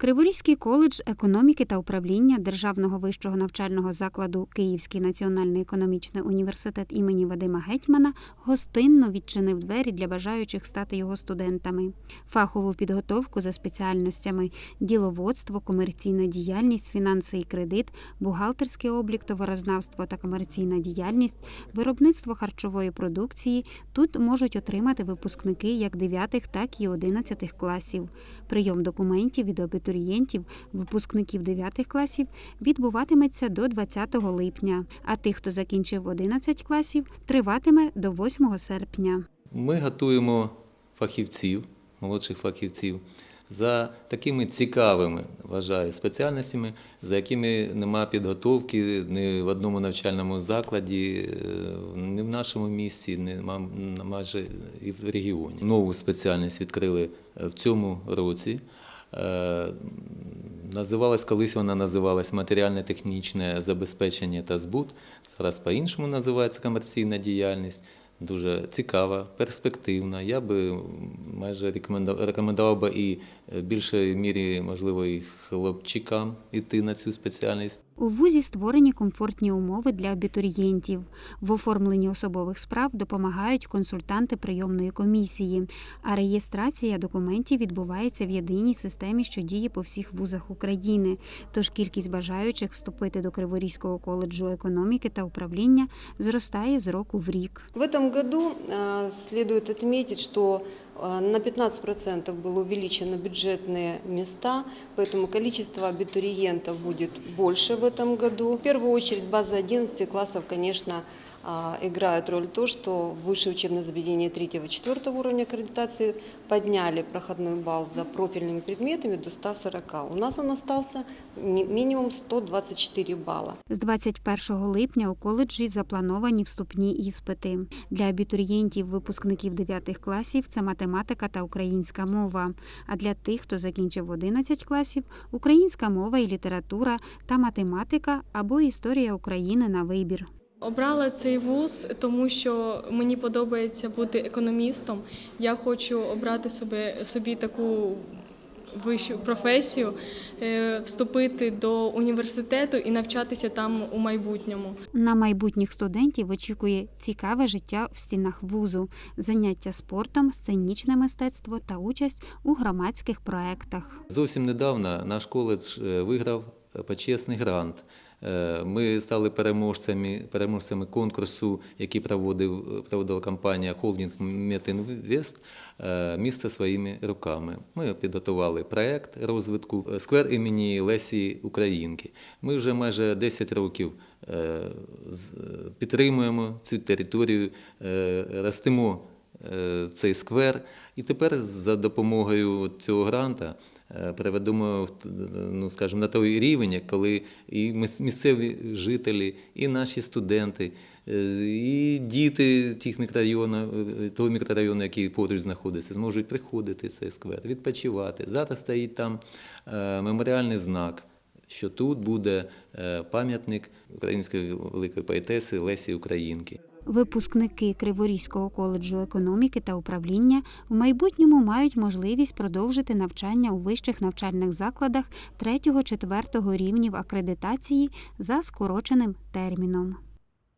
Криворізький коледж економіки та управління Державного вищого навчального закладу Київський національний економічний університет імені Вадима Гетьмана гостинно відчинив двері для бажаючих стати його студентами. Фахову підготовку за спеціальностями діловодство, комерційна діяльність, фінанси і кредит, бухгалтерський облік, товарознавство та комерційна діяльність, виробництво харчової продукції тут можуть отримати випускники як 9, так і 11 класів. Прийом документів від абітурієнтів, випускників 9 класів відбуватиметься до 20 липня, а тих, хто закінчив 11 класів, триватиме до 8 серпня. Ми готуємо фахівців, молодших фахівців за такими цікавими, вважаю, спеціальностями, за якими нема підготовки ні в одному навчальному закладі, е, ні в нашому місті, ні ма- майже і в регіоні. Нову спеціальність відкрили в цьому році. Е, Називалась колись вона називалась матеріально-технічне забезпечення та збут. Зараз по-іншому називається комерційна діяльність. Дуже цікава, перспективна. Я би майже рекомендував, би і в більшій мірі, можливо, і хлопчикам йти на цю спеціальність. У вузі створені комфортні умови для абітурієнтів. В оформленні особових справ допомагають консультанти прийомної комісії, а реєстрація документів відбувається в єдиній системі, що діє по всіх вузах України. Тож кількість бажаючих вступити до Криворізького коледжу економіки та управління зростає з року в рік. В этом году э, следует отметить, что э, на 15% было увеличено бюджетные места, поэтому количество абитуриентов будет больше в этом году. В первую очередь база 11 классов, конечно, а, играет роль то, что высшее учебное заведение 3-4 уровня аккредитации подняли проходной балл за профильными предметами до 140. У нас он остался ми- минимум 124 балла. З 21 липня у коледжі заплановані вступні іспити. Для абітурієнтів, випускників 9 класів це математика та українська мова. А для тих, хто закінчив 11 класів, українська мова і література та математика або історія України на вибір. Обрала цей вуз, тому що мені подобається бути економістом. Я хочу обрати собі, собі таку вищу професію, е, вступити до університету і навчатися там у майбутньому. На майбутніх студентів очікує цікаве життя в стінах вузу, заняття спортом, сценічне мистецтво та участь у громадських проектах. Зовсім недавно наш коледж е, виграв почесний грант. Е, Ми стали переможцями, переможцями конкурсу, який проводив, проводила компанія Холдінг Метінвест місто своїми руками. Ми підготували проект розвитку е, сквер імені Лесі Українки. Ми вже майже 10 років е, підтримуємо цю територію, ростимо цей сквер. І тепер за допомогою цього гранта переведемо ну, скажімо, на той рівень, коли і місцеві жителі, і наші студенти, е, і діти тих мікрорайонів, е, того мікрорайону, який поруч знаходиться, зможуть приходити в цей сквер, відпочивати. Зараз стоїть там е, меморіальний знак. Що тут буде е, пам'ятник української великої поетеси Лесі Українки. Випускники Криворізького коледжу економіки та управління в майбутньому мають можливість продовжити навчання у вищих навчальних закладах 3-4 рівнів акредитації за скороченим терміном.